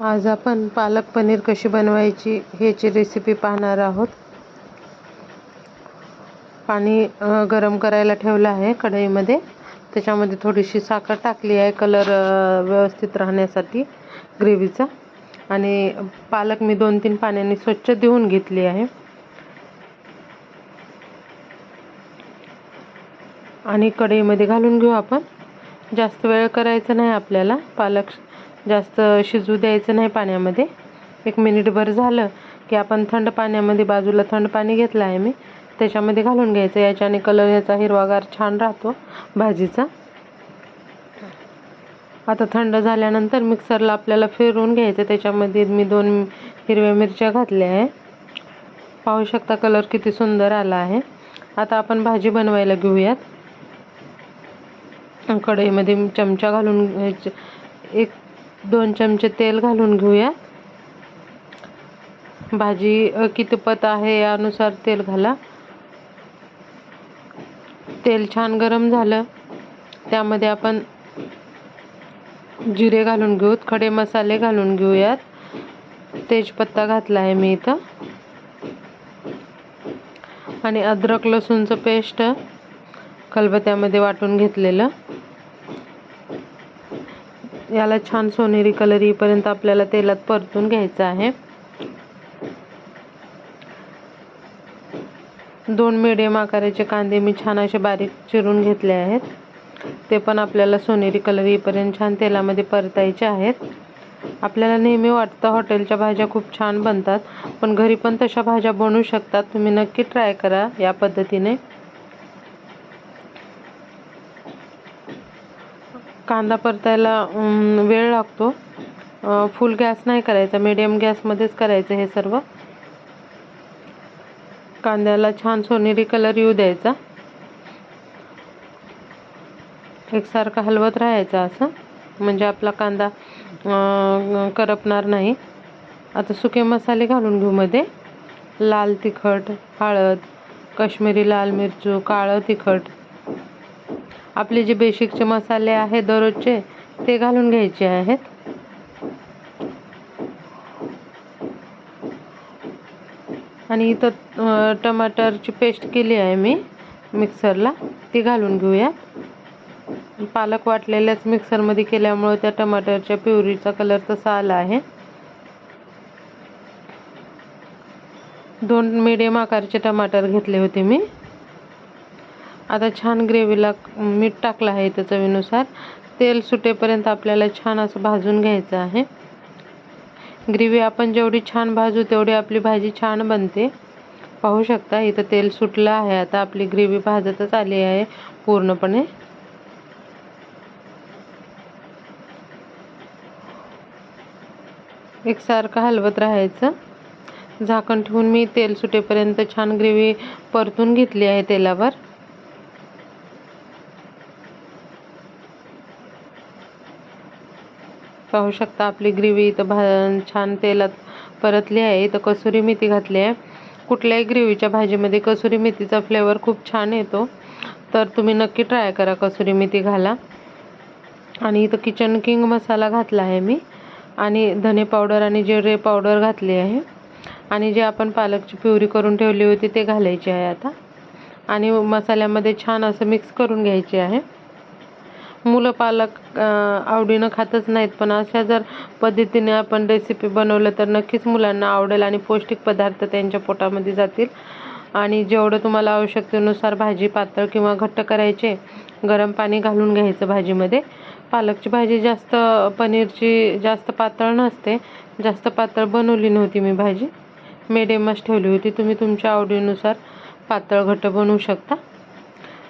आज आपण पालक पनीर कशी बनवायची ह्याची रेसिपी पाहणार आहोत. पाणी गरम करायला ठेवलं आहे कढईमध्ये. त्याच्यामध्ये थोडीशी साखर टाकली आहे कलर व्यवस्थित राहण्यासाठी ग्रेव्हीचा आणि पालक मी दोन तीन पाण्याने स्वच्छ देऊन घेतली आहे. आणि कढईमध्ये घालून घेऊ आपण. जास्त वेळ करायचं नाही आपल्याला पालक जास्त शिजू द्यायचं नाही पाण्यामध्ये. एक मिनिटभर झालं की आपण थंड पाण्यामध्ये बाजूला थंड पाणी घेतलं आहे मी. त्याच्यामध्ये घालून घ्यायचं. याच्याने कलर याचा हिरवागार छान राहतो भाजीचा. आता थंड झाल्यानंतर मिक्सरला आपल्याला फिरवून घ्यायचं. त्याच्यामध्ये मी दोन हिरव्या मिरच्या घातल्या आहे. पाहू शकता कलर किती सुंदर आला आहे. आता आपण भाजी बनवायला घेऊयात. कढईमध्ये चमचा घालून एक दोन चमचे तेल घालून घेऊया. भाजी कितपत आहे यानुसार तेल घाला. तेल छान गरम झालं. त्यामध्ये आपण जिरे घालून घेऊत खडे मसाले घालून घेऊयात. तेजपत्ता घातला आहे मी इथं. आणि अद्रक लसूणचं पेस्ट कलबत्यामध्ये वाटून घेतलेलं. याला छान सोनेरी कलर येईपर्यंत आपल्याला तेलात परतून घ्यायचं आहे. दोन मिडियम आकाराचे कांदे मी छान असे बारीक चिरून घेतले आहेत. ते पण आपल्याला सोनेरी कलर येईपर्यंत छान तेलामध्ये परतायचे आहेत. आपल्याला नेहमी वाटतं हॉटेलच्या भाज्या खूप छान बनतात पण घरी पण तशा भाज्या बनवू शकतात. तुम्ही नक्की ट्राय करा या पद्धतीने. कांदा परतायला वेळ लागतो. फुल गॅस नाही करायचा मिडियम गॅसमध्येच करायचं हे सर्व. कांद्याला छान सोनेरी कलर येऊ द्यायचा. एकसारखा हलवत राहायचा असं. म्हणजे आपला कांदा करपणार नाही. आता सुके मसाले घालून घेऊ मध्ये. लाल तिखट हळद काश्मीरी लाल मिरचू काळं तिखट. आपले जे बेसिकचे मसाले आहेत दररोजचे ते घालून घ्यायचे आहेत. आणि इथं टमाटरची पेस्ट केली आहे मी मिक्सरला ती घालून घेऊया. पालक वाटलेल्याच मिक्सरमध्ये केल्यामुळे त्या टमाटरच्या प्युरीचा कलर तसा आला आहे. दोन मिडियम आकारचे टमाटर घेतले होते मी. आता छान ग्रेव्हीला मीठ टाकलं आहे इथं चवीनुसार. तेल सुटेपर्यंत आपल्याला छान असं भाजून घ्यायचं आहे. ग्रेव्ही आपण जेवढी छान भाजू तेवढी आपली भाजी छान बनते. पाहू शकता इथं तेल सुटलं आहे. आता आपली ग्रेव्ही भाजतच आली आहे पूर्णपणे. एकसारखं हलवत राहायचं. झाकण ठेवून मी तेल सुटेपर्यंत छान ग्रेव्ही परतून घेतली आहे तेलावर. पाहू शकता. आपली ग्रेव्ही इथं भा छान तेलात परतली आहे. इथं कसुरी मेथी घातली आहे. कुठल्याही ग्रेव्हीच्या भाजीमध्ये कसुरी मेथीचा फ्लेवर खूप छान येतो. तर तुम्ही नक्की ट्राय करा कसुरी मेथी घाला. आणि इथं किचन किंग मसाला घातला आहे मी. आणि धने पावडर आणि जिरे पावडर घातली आहे. आणि जे आपण पालकची प्युरी करून ठेवली होती ते घालायची आहे आता. आणि मसाल्यामध्ये छान असं मिक्स करून घ्यायचे आहे. मुलं पालक आवडीनं खातच नाहीत. पण अशा जर पद्धतीने आपण रेसिपी बनवलं तर नक्कीच मुलांना आवडेल आणि पौष्टिक पदार्थ त्यांच्या पोटामध्ये जातील. आणि जेवढं तुम्हाला आवश्यकतेनुसार भाजी पातळ किंवा घट्ट करायचे गरम पाणी घालून घ्यायचं भाजीमध्ये. पालकची भाजी जास्त पनीरची जास्त पातळ नसते. जास्त पातळ बनवली नव्हती मी भाजी. मिडियमच ठेवली होती. तुम्ही तुमच्या आवडीनुसार पातळ घट्ट बनवू शकता.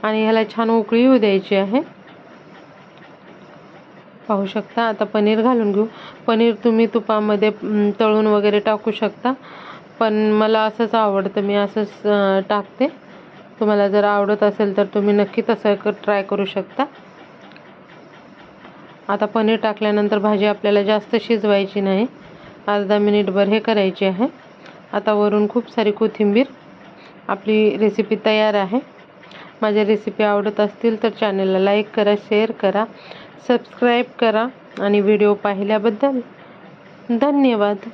आणि ह्याला छान उकळी येऊ द्यायची आहे. पाहू शकता. आता पनीर घालून घेऊ. पनीर तुम्ही तुपामध्ये तळून वगैरे टाकू शकता. पण मला असंच आवडतं. मी असंच टाकते. तुम्हाला जर आवडत असेल तर तुम्ही नक्की तसं ट्राय करू शकता. आता पनीर टाकल्यानंतर भाजी आपल्याला जास्त शिजवायची नाही. अर्धा मिनिटभर हे करायची आहे. आता वरून खूप सारी कोथिंबीर. आपली रेसिपी तयार आहे. माझ्या रेसिपी आवडत असतील तर चॅनलला लाईक करा शेअर करा. सबस्क्राईब करा आणि व्हिडिओ पाहिल्याबद्दल धन्यवाद.